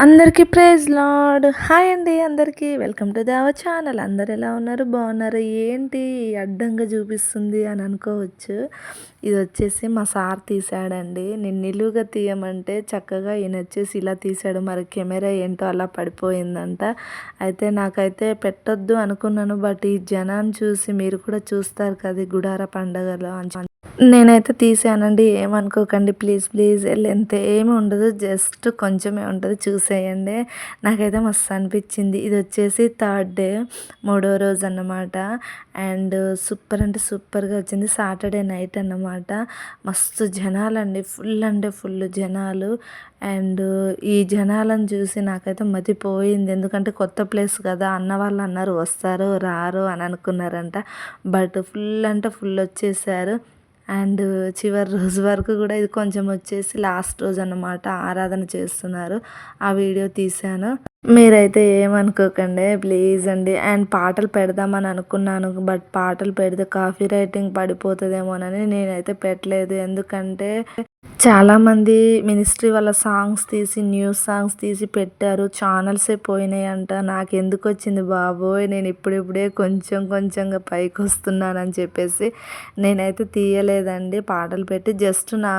అందరికీ praise lord hi అండి అందరికీ. Welcome to Deva channel. అందరు ఎలా ఉన్నారు? బాగున్నారు? ఏంటి? అడ్డంగా చూపిస్తుంది అని అనుకోవచ్చు. ఇది వచ్చేసి మా సార్ తీసాడండి. నేను నిలువుగా తీయమంటే చక్కగా ఈయన వచ్చేసి ఇలా తీసాడు. మరి కెమెరా ఏంటో అలా పడిపోయిందంట. అయితే నాకైతే పెట్టొద్దు అనుకున్నాను. బట్ ఈ జనాన్ని చూసి మీరు కూడా చూస్తారు కదా గుడార పండగలో అని నేనైతే తీసానండి. ఏమనుకోకండి. ప్లీజ్ ప్లీజ్ లెంత్ ఏమి ఉండదు. జస్ట్ కొంచెమే ఉంటుంది చూసేయండి. నాకైతే మస్తు అనిపించింది. ఇది వచ్చేసి థర్డ్ డే మూడో రోజు అన్నమాట. అండ్ సూపర్ అంటే సూపర్గా వచ్చింది. సాటర్డే నైట్ అన్నమాట. మస్తు జనాలండి. ఫుల్ అంటే ఫుల్ జనాలు. అండ్ ఈ జనాలను చూసి నాకైతే మతిపోయింది. ఎందుకంటే కొత్త ప్లేస్ కదా అన్న వాళ్ళు అన్నారు వస్తారు రారు అని అనుకున్నారంట. బట్ ఫుల్ అంటే ఫుల్ వచ్చేసారు. అండ్ చివరి రోజు వరకు కూడా ఇది కొంచెం వచ్చేసి లాస్ట్ రోజు అన్నమాట ఆరాధన చేస్తున్నారు. ఆ వీడియో తీశాను. మీరైతే ఏమనుకోకండి ప్లీజ్ అండి. అండ్ పాటలు పెడదామని అనుకున్నాను బట్ పాటలు పెడితే కాఫీ రైటింగ్ పడిపోతుందేమోనని నేనైతే పెట్టలేదు. ఎందుకంటే చాలామంది మినిస్ట్రీ వాళ్ళ సాంగ్స్ తీసి న్యూస్ సాంగ్స్ తీసి పెట్టారు. ఛానల్సే పోయినాయి అంట నాకు ఎందుకు వచ్చింది బాబోయ్ నేను ఇప్పుడిప్పుడే కొంచెం కొంచెంగా పైకి వస్తున్నానని చెప్పేసి నేనైతే తీయలేదండి. పాటలు పెట్టి జస్ట్ నా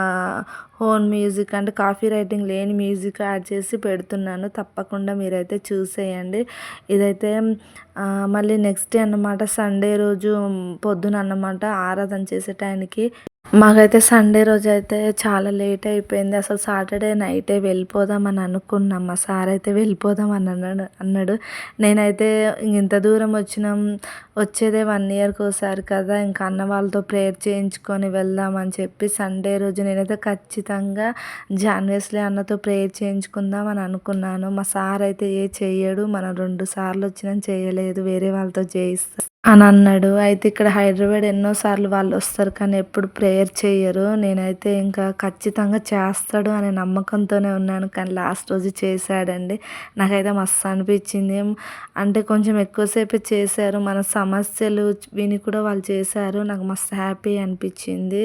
ఓన్ మ్యూజిక్ అంటే కాఫీ రైటింగ్ లేని మ్యూజిక్ యాడ్ చేసి పెడుతున్నాను. తప్పకుండా మీరైతే చూసేయండి. ఇదైతే మళ్ళీ నెక్స్ట్ డే అన్నమాట సండే రోజు పొద్దున అన్నమాట ఆరాధన చేసే టైంకి. మాకైతే సండే రోజు అయితే చాలా లేట్ అయిపోయింది. అసలు సాటర్డే నైటే వెళ్ళిపోదామని అనుకున్నాం. మా సార్ అయితే వెళ్ళిపోదాం అని అన్నాడు అన్నాడు. నేనైతే ఇంత దూరం వచ్చినాం వచ్చేదే వన్ ఇయర్కి ఒకసారి కదా ఇంకా అన్న వాళ్ళతో ప్రేయర్ చేయించుకొని వెళ్దామని చెప్పి సండే రోజు నేనైతే ఖచ్చితంగా జాన్వేస్లే అన్నతో ప్రేయర్ చేయించుకుందాం అని అనుకున్నాను. మా సార్ అయితే ఏ చేయడు మనం రెండు సార్లు వచ్చినా చేయలేదు వేరే వాళ్ళతో చేయిస్తాం అని అన్నాడు. అయితే ఇక్కడ హైదరాబాద్ ఎన్నోసార్లు వాళ్ళు వస్తారు కానీ ఎప్పుడు ప్రేయర్ చేయరు నేనైతే ఇంకా ఖచ్చితంగా చేస్తాడు అనే నమ్మకంతోనే ఉన్నాను కానీ లాస్ట్ రోజు చేశాడండి. నాకైతే మస్తు అనిపించింది. అంటే కొంచెం ఎక్కువసేపు చేశారు. మన సమస్యలు విని కూడా వాళ్ళు చేశారు. నాకు మస్తు హ్యాపీ అనిపించింది.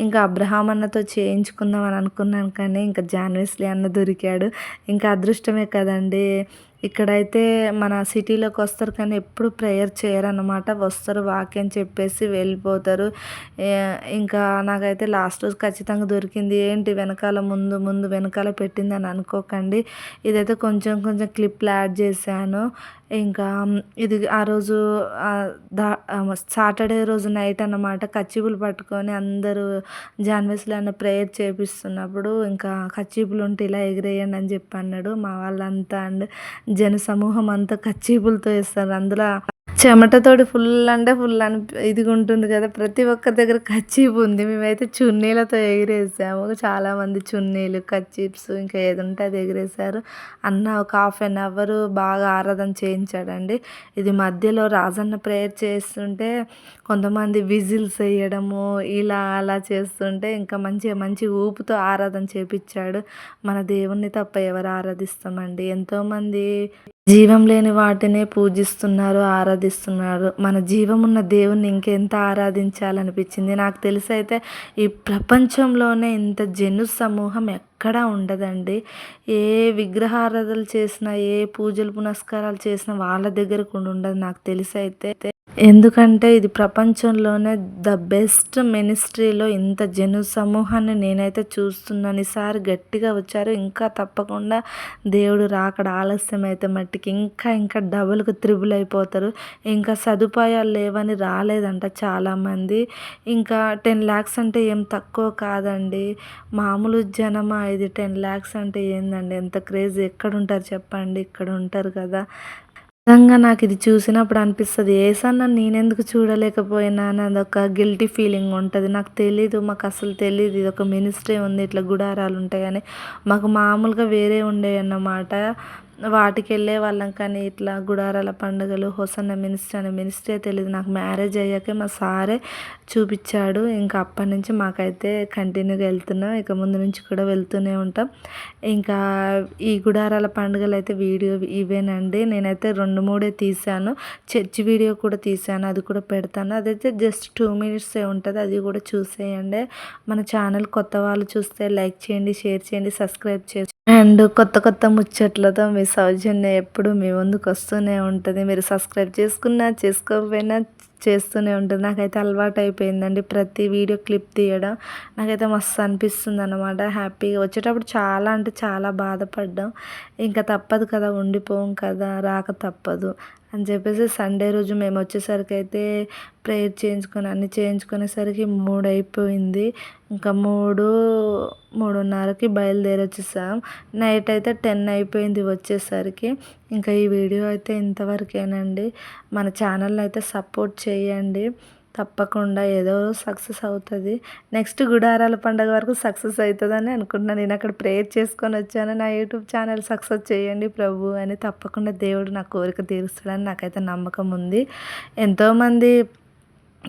ఇంకా అబ్రహాం అన్నతో చేయించుకుందాం అని అనుకున్నాను కానీ ఇంకా జాన్వేస్లీ అన్న దొరికాడు. ఇంకా అదృష్టమే కదండి. ఇక్కడైతే మన సిటీలోకి వస్తారు కానీ ఎప్పుడు ప్రేయర్ చేయరనమాట వస్తారు వాక్యం చెప్పేసి వెళ్ళిపోతారు. ఇంకా నాకైతే లాస్ట్ రోజు ఖచ్చితంగా దొరికింది. ఏంటి వెనకాల ముందు ముందు వెనకాల పెట్టింది అని అనుకోకండి. ఇదైతే కొంచెం కొంచెం క్లిప్లు యాడ్ చేశాను. ఇంకా ఇది ఆ రోజు సాటర్డే రోజు నైట్ అన్నమాట కచ్చిపులు పట్టుకొని అందరూ జాన్వేస్లో అన్న ప్రేయర్ చేపిస్తున్నప్పుడు ఇంకా కచ్చిపులు ఉంటే ఇలా ఎగిరేయండి అని చెప్పి అన్నాడు. మా వాళ్ళంతా అండ్ జన సమూహం అంతా కచ్చిపులతో వేస్తారు. అందులో చెమటతోటి ఫుల్ అంటే ఫుల్ అని ఇది ఉంటుంది కదా. ప్రతి ఒక్కరి దగ్గర కచ్చీపు ఉంది. మేమైతే చున్నీలతో ఎగిరేసాము. చాలామంది చున్నీలు కచ్చీప్స్ ఇంకా ఏది ఉంటే అది ఎగిరేసారు అన్న ఒక హాఫ్ అన్ అవర్ బాగా ఆరాధన చేయించాడండి. ఇది మధ్యలో రాజన్న ప్రేయర్ చేస్తుంటే కొంతమంది విజిల్స్ వేయడము ఇలా అలా చేస్తుంటే ఇంకా మంచిగా మంచి ఊపుతో ఆరాధన చేపించాడు. మన దేవుణ్ణి తప్ప ఎవరు ఆరాధిస్తామండి? ఎంతోమంది జీవం లేని వాటినే పూజిస్తున్నారు ఆరాధిస్తున్నారు. మన జీవం ఉన్న దేవుణ్ణి ఇంకెంత ఆరాధించాలనిపించింది? నాకు తెలిసి అయితే ఈ ప్రపంచంలోనే ఇంత జను సమూహం ఎక్కడా ఉండదండి. ఏ విగ్రహారాధనలు చేసినా ఏ పూజలు పునస్కారాలు చేసినా వాళ్ళ దగ్గరకు ఉండదు. నాకు తెలిసి అయితే ఎందుకంటే ఇది ప్రపంచంలోనే ద బెస్ట్ మినిస్ట్రీలో ఇంత జను సమూహాన్ని నేనైతే చూస్తున్నాను. ఈసారి గట్టిగా వచ్చారు. ఇంకా తప్పకుండా దేవుడు రాకడ ఆలస్యం అయితే మట్టికి. ఇంకా ఇంకా డబుల్కు త్రిబుల్ అయిపోతారు. ఇంకా సదుపాయాలు లేవని రాలేదంట చాలామంది. ఇంకా టెన్ ల్యాక్స్ అంటే ఏం తక్కువ కాదండి. మామూలు జనమా ఇది? టెన్ ల్యాక్స్ అంటే ఏందండి? ఎంత క్రేజ్. ఎక్కడ ఉంటారు చెప్పండి. ఇక్కడ ఉంటారు కదా. నిజంగా నాకు ఇది చూసినప్పుడు అనిపిస్తుంది ఏసన్న నేనెందుకు చూడలేకపోయినా? అని అదొక గిల్టీ ఫీలింగ్ ఉంటుంది. నాకు తెలీదు మాకు అసలు తెలియదు ఇది ఒక మినిస్ట్రీ ఉంది ఇట్లా గుడారాలు ఉంటాయని. మాకు మామూలుగా వేరే ఉండే అన్నమాట. వాటికి వెళ్ళే వాళ్ళం కానీ ఇట్లా గుడారాల పండుగలు హొసన్న మినిస్టర్ అనే మినిస్ట్రీ తెలియదు నాకు మ్యారేజ్ అయ్యాకే మా సారే చూపించాడు. ఇంకా అప్పటి నుంచి మాకైతే కంటిన్యూగా వెళ్తున్నాం. ఇక ముందు నుంచి కూడా వెళ్తూనే ఉంటాం. ఇంకా ఈ గుడారాల పండుగలు అయితే వీడియో ఇవేనండి. నేనైతే రెండు మూడే తీశాను. చర్చ్ వీడియో కూడా తీసాను అది కూడా పెడతాను. అదైతే జస్ట్ టూ మినిట్సే ఉంటుంది. అది కూడా చూసేయండి. మన ఛానల్ కొత్త వాళ్ళు చూస్తే లైక్ చేయండి షేర్ చేయండి సబ్స్క్రైబ్ చేయండి. అండ్ కొత్త కొత్త ముచ్చట్లతో మీ సౌజన్య ఎప్పుడు మీ ముందుకు వస్తూనే ఉంటుంది. మీరు సబ్స్క్రైబ్ చేసుకున్నా చేసుకోకపోయినా చేస్తూనే ఉంటుంది. నాకైతే అలవాటు అయిపోయిందండి ప్రతి వీడియో క్లిప్ తీయడం. నాకైతే మస్తు అనిపిస్తుంది అనమాట హ్యాపీగా వచ్చేటప్పుడు చాలా అంటే చాలా బాధపడ్డాం. ఇంకా తప్పదు కదా ఉండిపోం కదా రాక తప్పదు అని చెప్పేసి సండే రోజు మేము వచ్చేసరికి అయితే ప్రేయర్ చేయించుకొని అన్ని చేయించుకునేసరికి మూడు అయిపోయింది ఇంకా మూడు మూడున్నరకి బయలుదేరి వచ్చేసాం నైట్ అయితే టెన్ అయిపోయింది వచ్చేసరికి. ఇంకా ఈ వీడియో అయితే ఇంతవరకేనండి. మన ఛానల్ని అయితే సపోర్ట్ చేయండి. తప్పకుండా ఏదో సక్సెస్ అవుతుంది. నెక్స్ట్ గుడారాల పండుగ వరకు సక్సెస్ అవుతుందని అనుకుంటున్నాను. నేను అక్కడ ప్రేయర్ చేసుకొని వచ్చాను. నా యూట్యూబ్ ఛానల్ సక్సెస్ చేయండి ప్రభు అని తప్పకుండా దేవుడు నా కోరిక తీరుస్తాడని నాకైతే నమ్మకం ఉంది. ఎంతోమంది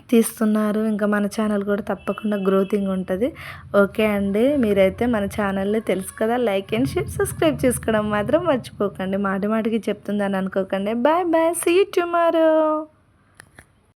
తీస్తున్నారు. ఇంకా మన ఛానల్ కూడా తప్పకుండా గ్రోతింగ్ ఉంటుంది. ఓకే అండి. మీరైతే మన ఛానల్ని తెలుసు కదా లైక్ అండ్ షేర్ సబ్స్క్రైబ్ చేసుకోవడం మాత్రం మర్చిపోకండి. మాటి మాటికి చెప్తుందని అనుకోకండి. Bye bye. See tomorrow.